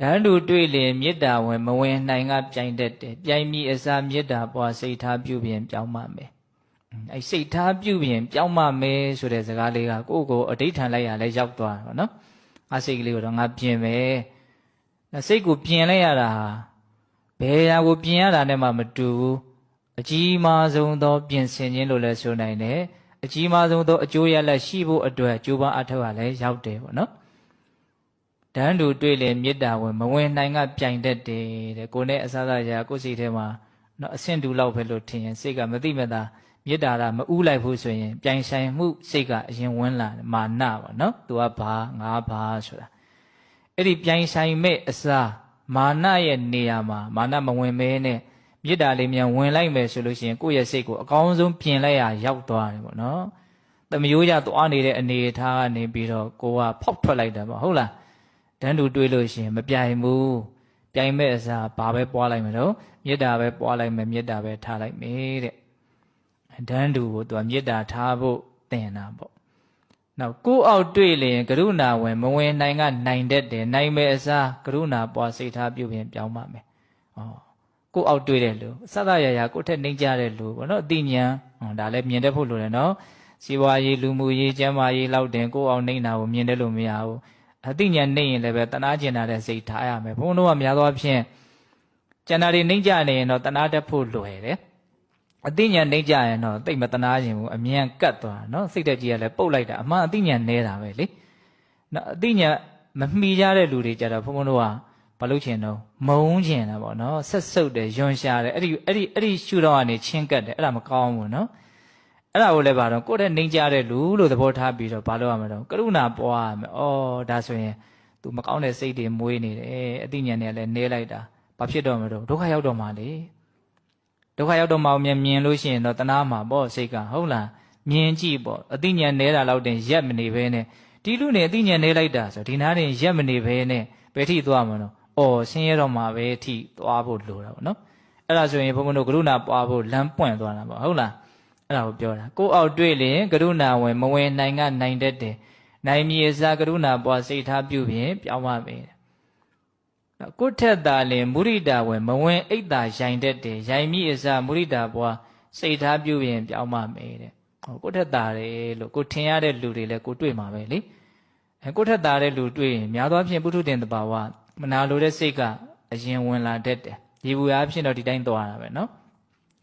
တန်းတူတွေ့လျင်မေတ္တာဝင်မဝင်နိုင်ကပြိုင်တတ်တယ်ပြိုင်မိအစားမေတ္တာပွားစိတ်ထားပြုပြင်ပြောင်းမှမယ်အဲစိတ်ထားပြုပြင်ပြောင်းမှမယ်ဆိုတဲ့စကားလေးကကိုယ့်ကိုယ်အဋိဌာန်လိုက်ရလဲရောက်သွားတာနော်ငါစိတ်ကလေးကိုတော့ငါပြင်မယ်စိတ်ကိုပြင်လိုက်ရတာဟာဘယ်ဟာကိုပြင်ရတာနဲ့မှမတူဘူးအကြီးမားဆုံးသော ပြင်ဆင်ခြင်းလို့လည်းဆိုနိုင်တယ်အကြီးမားဆုံးသောအကျိုးရလဒ်ရှိဖို့အတွက်ကြိုးပမ်းအထောက်ရလဲရောက်တယ်ပေါ့နော် တန်းတူတွေ့လေမေတ္တာဝင် မဝင်နိုင်ကပြိုင်တတ်တယ်တဲ့ကိုယ်နဲ့အစားစားရာကိုယ်စိတ်ထဲမှာနော်အဆင့်တူလောက်ပဲလို့ထင်ရင်စိတ်ကမသိမသာမေတ္တာကမဥလိုက်ဘူးဆိုရင် ပြိုင်ဆိုင်မှုစိတ်ကအရင်ဝင်လာတယ်မာနပေါ့နော်သူကဘာငါဘာဆိုတာအဲ့ဒီပြိုင်ဆိုင်မဲ့အစားမာနရဲ့နေရာမှာမာနမဝင်မဲနဲ့မေတ္တာလေးမြန်ဝင်လိုက်မယ်ဆိုလို့ရှိရင်ကိုယ့်ရဲ့စိတ်ကိုအကောင်းဆုံးပြင်လိုက်ရရောက်သွားတယ်ပေါ့နော်တမယိုးရသွားနေတဲ့အနေအထားကနေပြီးတော့ကိုကဖောက်ထွက်လိုက်တာပေါ့ဟုတ်လား တန်းတူတွေးလို့ရှိရင်မပြိုင်ဘူးပြိုင်မဲ့အစားဘာပဲပွားလိုက်မလို့မေတ္တာပဲပွားလိုက်မယ်မေတ္တာပဲထားလိုက်မယ်တဲ့တန်းတူကိုသူကမေတ္တာထားဖို့သင်တာပေါ့နောက်ကိုယ်အောက်တွေးလျင်ကရုဏာဝင်မဝင်နိုင်ကနိုင်တတ်တယ်နိုင်မဲ့အစားကရုဏာပွားစိတ်ထားပြုပြင်ပြောင်းပါမယ်ဩကိုယ်အောက်တွေးတဲ့လူစသရရာကိုယ်ထက်နှိမ့်ကြတဲ့လူပေါ့နော်အတိညာဟောဒါလည်းမြင်တတ်ဖို့လိုတယ်နော်စီဝါရေးလူမှုရေးကျမ်းမာရေးလောက်တင်ကိုယ်အောင်နှိမ့်တာကိုမြင်တယ်လို့မရဘူး အသိဉာဏ်နှိမ့်ရင်လည်းပဲတနာကျင်တာတဲ့စိတ်ထားရမယ်ဘုန်းတော်ကများသောအားဖြင့်ကျန်တာတွေနှိမ့်ကြနေရင်တော့တနာတတ်ဖို့လွယ်တယ်အသိဉာဏ်နှိမ့်ကြရင်တော့တိတ်မတနာခြင်းဘူးအမြန်ကတ်သွားတာနော်စိတ်တက်ကြီးကလည်းပုတ်လိုက်တာအမှန်အသိဉာဏ်နဲတာပဲလေနော်အသိဉာဏ်မမှီကြတဲ့လူတွေကြတော့ဘုန်းဘုန်းတို့ကဘာလို့ချင်တော့မုန်းချင်တာပေါ့နော်ဆက်ဆုပ်တယ်ယွန်ရှာတယ်အဲ့ဒီအဲ့ဒီအဲ့ဒီရှုတော့ကနေချင်းကတ်တယ်အဲ့ဒါမကောင်းဘူးနော် အဲ့ဒါကိုလည်းပါတော့ကိုယ့်တဲ့နှိမ်ကြတဲ့လူလို့သဘောထားပြီးတော့ဘာလို့ရမလဲတော့ကရုဏာပွားရမယ်။အော်ဒါဆိုရင် तू မကောင်းတဲ့စိတ်တွေမွေးနေတယ်။အသိဉာဏ်နဲ့လည်းနေလိုက်တာ။ဘာဖြစ်တော့မလို့ဒုက္ခရောက်တော့မှလေ။ဒုက္ခရောက်တော့မှမြင်မြင်လို့ရှိရင်တော့တနာမှာပေါ့စိတ်ကဟုတ်လား။မြင်ကြည့်ပေါ့အသိဉာဏ်နေတာလောက်တင်ရက်မနေဘဲနဲ့ဒီလူနေအသိဉာဏ်နေလိုက်တာဆိုဒီနားတင်ရက်မနေဘဲနဲ့ဘယ်ထိသွားမလို့။အော်ဆင်းရဲတော့မှပဲအထိသွားဖို့လိုတာပေါ့နော်။အဲ့ဒါဆိုရင်ဘုန်းဘုန်းတို့ကရုဏာပွားဖို့လမ်းပွင့်သွားတာပေါ့ဟုတ်လား။ အဲ့ဒါကိုပြောတာကိုယ်အောက်တွေ့လင်ကရုဏာဝင် မဝင်နိုင်ကနိုင်တတ်တယ်နိုင်မြေစားကရုဏာပွားစိတ်ထားပြုပြင်ပြောင်းပါမယ်နော်ကိုယ်ထက်သာလင်မုရိဒာဝင် မဝင်အိတ်တာရိုင်တတ်တယ်ရိုင်မိအစားမုရိဒာပွားစိတ်ထားပြုပြင်ပြောင်းပါမယ်တဲ့ဟောကိုယ်ထက်သာတယ်လို့ကိုယ်ထင်ရတဲ့လူတွေလည်းကိုယ်တွေ့မှာပဲလေအဲကိုယ်ထက်သာတဲ့လူတွေ့ရင်များသောအားဖြင့်ပုထုတင်တဘာဝမနာလိုတဲ့စိတ်ကအရင်ဝင်လာတတ်တယ်ဒီဘူအားဖြင့်တော့ဒီတိုင်းသွားတာပဲနော်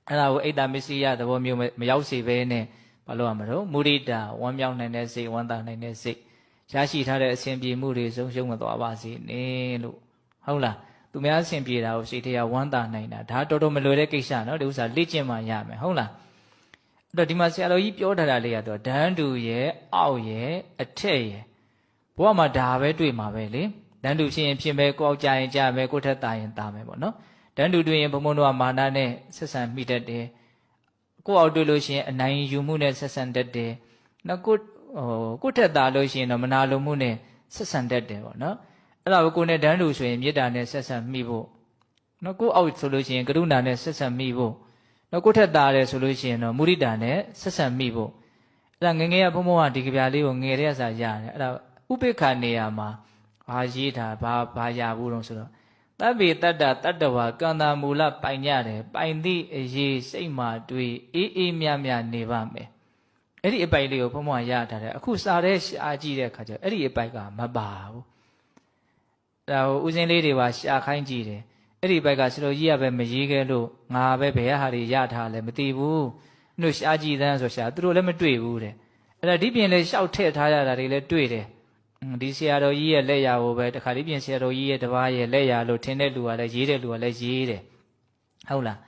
အဲ့ဒါကိုအိတ်တာမစ္စည်းယသဘောမျိုးမရောက်စေဘဲနဲ့ဘာလို့ရမလို့မုရိဒာဝမ်းမြောက်နိုင်တဲ့စိတ်ဝမ်းသာနိုင်တဲ့စိတ်ရရှိထားတဲ့အစဉ်ပြေမှုတွေဆုံးရှုံးမသွားပါစေနဲ့လို့ဟုတ်လားသူများအစဉ်ပြေတာကိုစိတ်ထဲကဝမ်းသာနိုင်တာဒါတော်တော်မလွယ်တဲ့ကိစ္စနော်ဒီဥစ္စာလေ့ကျင့်မှရမယ်ဟုတ်လားအဲ့တော့ဒီမှာဆရာတော်ကြီးပြောထားတာလေးကတော့ဒန်းတူရဲ့အောက်ရဲ့အထက်ရဲ့ဘဝမှာဒါပဲတွေ့မှာပဲလေဒန်းတူဖြစ်ရင်ဖြစ်မယ်ကိုယ်အောက်ကြရင်ကြမယ်ကိုယ်ထက်တာရင်တာမယ်ပေါ့နော် တန်းတူတွေ့ရင်ဘုံဘုံတို့ကမာနနဲ့ဆက်ဆံမိတတ်တယ်ကိုယ့်အောက်တွေ့လို့ရှိရင်အနိုင်ယူမှုနဲ့ဆက်ဆံတတ်တယ်နောက်ကိုဟိုကိုယ့်ထက်သာလို့ရှိရင်တော့မနာလိုမှုနဲ့ဆက်ဆံတတ်တယ်ပေါ့နော်အဲ့ဒါကိုကိုယ်နဲ့တန်းတူဆိုရင်မေတ္တာနဲ့ဆက်ဆံမိဖို့နော်ကိုယ့်အောက်ဆိုလို့ရှိရင်ကရုဏာနဲ့ဆက်ဆံမိဖို့နော်ကိုယ့်ထက်သာတယ်ဆိုလို့ရှိရင်တော့မုရိဒာနဲ့ဆက်ဆံမိဖို့အဲ့ဒါငယ်ငယ်ကဘုံဘုံကဒီကြပြလေးကိုငယ်တဲ့ဆာရတယ်အဲ့ဒါဥပိ္ပခာနေရာမှာဘာရေးတာဘာဘာရဘူးတော့ဆိုတော့ တပ်ပေတတ္တတတ္တဝါကန္တာမူလပိုင်ကြတယ်ပိုင်သည့်အရေးစိတ်မှတွေးအေးအေးမြမြနေပါမယ်အဲ့ဒီအပိုင်လေးကိုဘုံဘွားရထားတယ်အခုစားတဲ့ရှားကြည့်တဲ့အခါကျတော့အဲ့ဒီအပိုက်ကမပါဘူးဒါဟိုဦးစင်းလေးတွေပါရှာခိုင်းကြည့်တယ်အဲ့ဒီဘက်ကဆရာကြီးကပဲမရေးခဲ့လို့ငါပဲဘယ်ဟာတွေရထားလဲမသိဘူးတို့ရှားကြည့်သန်းဆိုရှားသူတို့လည်းမတွေ့ဘူးတဲ့အဲ့ဒါဒီပြင်လေရှောက်ထည့်ထားရတာတွေလည်းတွေ့တယ်อืม ဒီဆရာတော်ကြီးရဲ့လက်ရာကိုပဲတခါလေးပြင်ဆရာတော်ကြီးရဲ့တပားရဲ့လက်ရာလို့ထင်တဲ့လူကလည်းရေးတဲ့လူကလည်းရေးတယ်ဟုတ်လား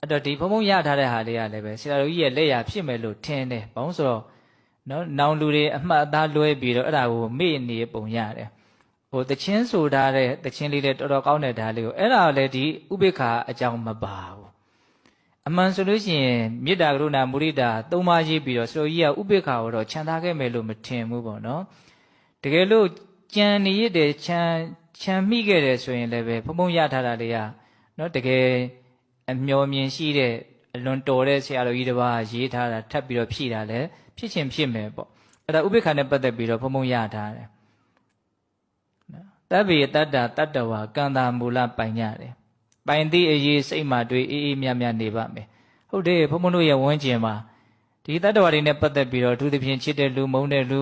အဲ့တော့ဒီဘုံဘုံရထားတဲ့ဟာလေးကလည်းပဲဆရာတော်ကြီးရဲ့လက်ရာဖြစ်မယ်လို့ထင်တယ်ဘာလို့ဆိုတော့နော်နောင်လူတွေအမှတ်အသားလွဲပြီးတော့အဲ့ဒါကိုမေ့နေပုံရတယ်ဟိုတချင်းဆိုထားတဲ့တချင်းလေးတွေတော်တော်ကောင်းတဲ့ဓာတ်လေးကိုအဲ့ဒါလည်းဒီဥပိ္ပခာအကြောင်းမပါဘူးအမှန်ဆိုလို့ရှိရင်မေတ္တာကရုဏာမုရိဒာသုံးပါးရေးပြီးတော့ဆရာကြီးကဥပိ္ပခာကိုတော့ခြံထားခဲ့မယ်လို့မထင်ဘူးပေါ့နော် တကယ်လို့ကြံနေရတဲ့ခြံခြံမိခဲ့တယ်ဆိုရင်လည်းပဲဖုံဖုံရထားတာတွေကနော်တကယ်အမျော်မြင်ရှိတဲ့အလွန်တော်တဲ့ဆရာတော်ကြီးတစ်ပါးရေးထားတာထပ်ပြီးတော့ဖြည့်တာလည်းဖြစ်ချင်းဖြစ်မယ်ပေါ့အဲ့ဒါဥပိ္ပခာနဲ့ပတ်သက်ပြီးတော့ဖုံဖုံရထားတယ်နော်တပ်ပေတတ္တတတ္တဝါကံတာမူလပိုင်ကြတယ်ပိုင်သည့်အရေးစိတ်မှတွေးအေးအေးမြတ်မြတ်နေပါမယ်ဟုတ်တယ်ဘုန်းဘုန်းတို့ရဲ့ဝန်းကျင်မှာဒီတတ္တဝါတွေနဲ့ပတ်သက်ပြီးတော့အထူးသဖြင့်ချစ်တဲ့လူမုန်းတဲ့လူ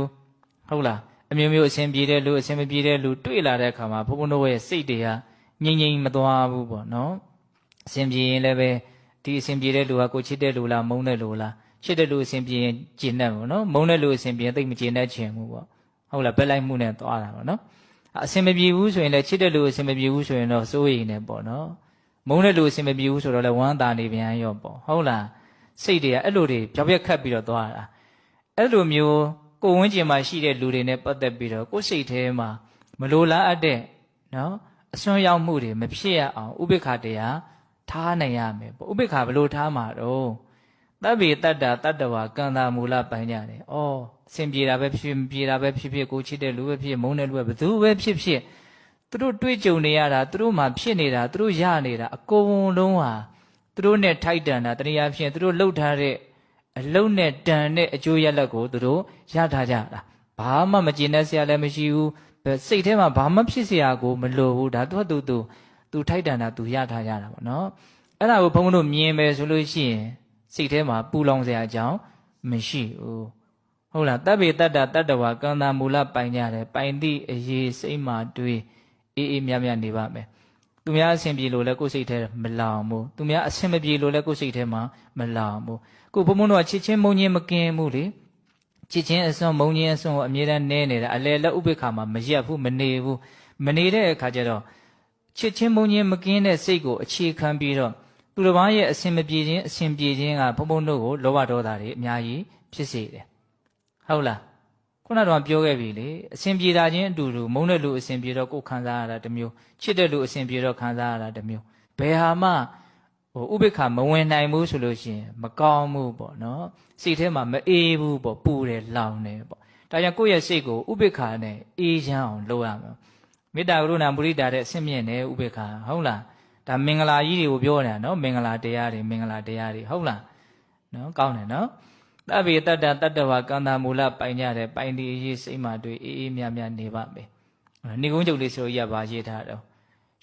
ဟုတ်လား အမျိုးမျိုးအဆင်ပြေတဲ့လူအဆင်မပြေတဲ့လူတွေ့လာတဲ့အခါမှာဘုန်းဘုန်းတို့ရဲ့စိတ်တွေကငြိမ်ငြိမ်မသွားဘူးပေါ့နော်အဆင်ပြေရင်လည်းပဲဒီအဆင်ပြေတဲ့လူကကိုချစ်တဲ့လူလားမုန်းတဲ့လူလားချစ်တဲ့လူအဆင်ပြေရင်ကျင်တတ်ပေါ့နော်မုန်းတဲ့လူအဆင်ပြေရင်သိပ်မကျင်တတ်ချင်ဘူးပေါ့ဟုတ်လားဘက်လိုက်မှုနဲ့သွားတာပေါ့နော်အဆင်မပြေဘူးဆိုရင်လည်းချစ်တဲ့လူအဆင်မပြေဘူးဆိုရင်တော့စိုးရိမ်နေပေါ့နော်မုန်းတဲ့လူအဆင်မပြေဘူးဆိုတော့လည်းဝမ်းသာနေပြန်ရောပေါ့ဟုတ်လားစိတ်တွေကအဲ့လိုတွေပြောက်ပြက်ခတ်ပြီးတော့သွားတာအဲ့လိုမျိုး ကိုယ်ဝန်းကျင်မှာရှိတဲ့လူတွေနဲ့ပတ်သက်ပြီးတော့ကိုယ်စိတ်ထဲမှာမလိုလားအပ်တဲ့နော်အစွမ်းရောက်မှုတွေမဖြစ်ရအောင်ဥပိ္ပခတရားထားနိုင်ရမယ်ပေါ့ဥပိ္ပခဘယ်လိုထားမှာတော့တပ်ပေတတ္တာတတ္တဝါကံတာမူလပိုင်ကြတယ်။အော်အစဉ်ပြေတာပဲဖြစ်ဖြစ်မပြေတာပဲဖြစ်ဖြစ်ကိုချစ်တဲ့လူပဲဖြစ်ဖြစ်မုန်းတဲ့လူပဲဘယ်သူပဲဖြစ်ဖြစ်သူတို့တွေ့ကြုံနေရတာသူတို့မှဖြစ်နေတာသူတို့ရနေတာအကုန်လုံးဟာသူတို့နဲ့ထိုက်တန်တာတနည်းအားဖြင့်သူတို့လှုပ်ထားတဲ့ အလုံနဲ့တန်တဲ့အကျိုးရလဒ်ကိုသူတို့ရထားကြတာဘာမှမကျေနပ်စရာလည်းမရှိဘူးစိတ်ထဲမှာဘာမှဖြစ်เสียကိုမလိုဘူးဒါသူ့သူသူသူထိုက်တန်တာသူရထားကြတာပေါ့နော်အဲ့ဒါကိုဘုန်းဘုန်းတို့မြင်မယ်ဆိုလို့ရှိရင်စိတ်ထဲမှာပူလောင်စရာအကြောင်းမရှိဘူးဟုတ်လားတပ်ပေတတ္တတတ္တဝါကံတာမူလပိုင်ကြတယ်ပိုင်သည့်အရေးစိတ်မှတွေးအေးအေးမြတ်မြတ်နေပါမယ် သူများအဆင်ပြေလို့လဲကိုယ်စိတ်ထဲမလောင်ဘူးသူများအဆင်မပြေလို့လဲကိုယ်စိတ်ထဲမှာမလောင်ဘူးကိုဘုံဘုံတော့ချစ်ချင်းမုံချင်းမကင်းဘူးလေချစ်ချင်းအစွန်းမုံချင်းအစွန်းကိုအမြဲတမ်းနဲနေတာအလဲလက်ဥပိ္ပခါမှာမရက်ဘူးမနေဘူးမနေတဲ့အခါကျတော့ချစ်ချင်းမုံချင်းမကင်းတဲ့စိတ်ကိုအခြေခံပြီးတော့သူတစ်ပါးရဲ့အစဉ်မပြေခြင်းအစဉ်ပြေခြင်းကဘုံဘုံတို့ကိုလောဘဒေါသတွေအများကြီးဖြစ်စေတယ်ဟုတ်လား ခုနကတော့ပြောခဲ့ပြီလေအစဉ်ပြေတာချင်းအတူတူမုန်းတဲ့လူအစဉ်ပြေတော့ကိုယ်ခံစားရတာတစ်မျိုးချစ်တဲ့လူအစဉ်ပြေတော့ခံစားရတာတစ်မျိုးဘယ်ဟာမှဟိုဥပိ္ပခမဝင်နိုင်ဘူးဆိုလို့ရှိရင်မကောင်းဘူးပေါ့နော်စိတ်ထဲမှာမအေးဘူးပေါ့ပူတယ်လောင်တယ်ပေါ့ဒါကြောင့်ကိုယ့်ရဲ့စိတ်ကိုဥပိ္ပခနဲ့အေးချမ်းအောင်လုပ်ရမယ်မေတ္တာကရုဏာမုရိဒာတဲ့အဆင့်မြင့်တယ်ဥပိ္ပခဟုတ်လားဒါမင်္ဂလာကြီးတွေကိုပြောနေတာနော်မင်္ဂလာတရားတွေမင်္ဂလာတရားတွေဟုတ်လားနော်ကောင်းတယ်နော် တဗ္ဗေတတ္တတတ္တဝကန္တာမူလပိုင်ကြတယ်ပိုင်ဒီအရေးစိတ်မှတွေ့အေးအေးမြမြနေပါမယ်နေကုန်းချုပ်လေးဆိုရပါရေးထားတော့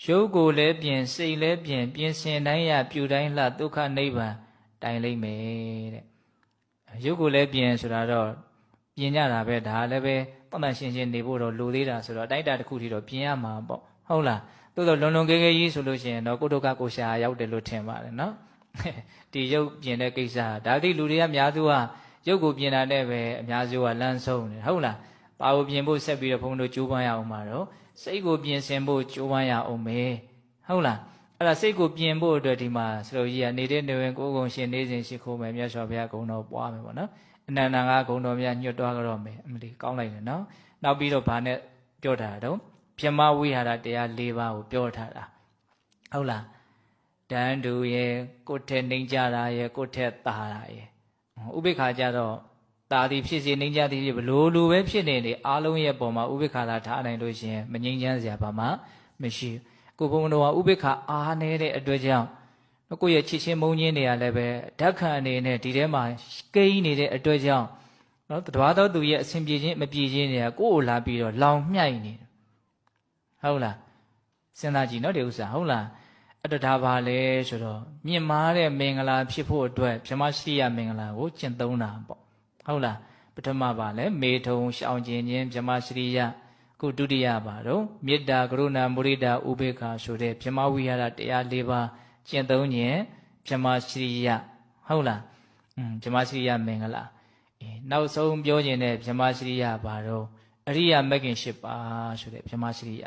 ရုပ်ကိုလည်းပြင်စိတ်လည်းပြင်ပြင်စင်တိုင်းရပြူတိုင်းလှဒုက္ခနိဗ္ဗာန်တိုင်လိမ့်မယ်တဲ့ရုပ်ကိုလည်းပြင်ဆိုတာတော့ပြင်ကြတာပဲဒါလည်းပဲတမန်ရှင်းရှင်းနေဖို့တော့လိုသေးတာဆိုတော့အတိုက်တာတစ်ခုထိတော့ပြင်ရမှာပေါ့ဟုတ်လားသို့တော့လွန်လွန်ကဲကဲကြီးဆိုလို့ရှိရင်တော့ကိုဒုက္ခကိုရှာရောက်တယ်လို့ထင်ပါတယ်နော် ဒီရုပ်ပြင်တဲ့ကိစ္စဒါတိလူတွေကအများစုကရုပ်ကိုပြင်တာနဲ့ပဲအများစုကလမ်းဆုံးတယ်ဟုတ်လားပါကိုပြင်ဖို့ဆက်ပြီးတော့ဘုန်းတော်ကြိုးပမ်းရအောင်ပါတော့စိတ်ကိုပြင်ဆင်ဖို့ကြိုးပမ်းရအောင်မယ်ဟုတ်လားအဲ့ဒါစိတ်ကိုပြင်ဖို့အတွက်ဒီမှာဆရာကြီးကနေတဲ့နေဝင်ကိုယ်ကုံရှင်နေစဉ်ရှိခိုးမယ်မြတ်စွာဘုရားဂုဏ်တော်ပွားမယ်ပေါ့နော်အနန္တငါဂုဏ်တော်များညွတ်တော်ကြတော့မယ်အမလီကောင်းလိုက်တယ်နော်နောက်ပြီးတော့ဗာနဲ့ပြောတာတော့ပြမဝိဟာရတရား၄ပါးကိုပြောထားတာဟုတ်လား တန်တူရဲ့ကိုယ်ထက်နှိမ့်ကြတာရဲ့ကိုယ်ထက်သာတာရဲ့ဥပိ္ပခာကြတော့တာသည်ဖြစ်စီနှိမ့်ကြသည်ဖြစ်ဘလို့လူပဲဖြစ်နေလေအားလုံးရဲ့ပုံမှာဥပိ္ပခာသာထားနိုင်လို့ရှင်မငြိမ်းချမ်းစရာဘာမှမရှိကိုဘုံတော်ကဥပိ္ပခာအားနေတဲ့အတွက်ကြောင့်ကိုယ့်ရဲ့ချစ်ချင်းမုန်းချင်းတွေကလည်းပဲဓာတ်ခံအနေနဲ့ဒီထဲမှာကိန်းနေတဲ့အတွက်ကြောင့်နော်တဘာတော်သူရဲ့အဆင်ပြေခြင်းမပြေခြင်းတွေကကိုယ့်ကိုလာပြီးတော့လောင်မြိုက်နေဟုတ်လားစဉ်းစားကြည့်နော်ဒီဥစ္စာဟုတ်လား အဲ့တော့ဒါပါလဲဆိုတော့မြင့်မားတဲ့မင်္ဂလာဖြစ်ဖို့အတွက်ဗြဟ္မရှိယမင်္ဂလာကိုကျင့်သုံးတာပေါ့ဟုတ်လားပထမပါလဲမေထုံရှောင်ကျင်ခြင်းဗြဟ္မရှိယခုဒုတိယပါတော့မေတ္တာကရုဏာမုရိဒာဥပေက္ခဆိုတဲ့ဗြဟ္မဝိဟာရတရား၄ပါးကျင့်သုံးခြင်းဗြဟ္မရှိယဟုတ်လားอืมဗြဟ္မရှိယမင်္ဂလာအေးနောက်ဆုံးပြောခြင်းတဲ့ဗြဟ္မရှိယပါတော့အရိယာမဂ်ခင်၈ပါးဆိုတဲ့ဗြဟ္မရှိယ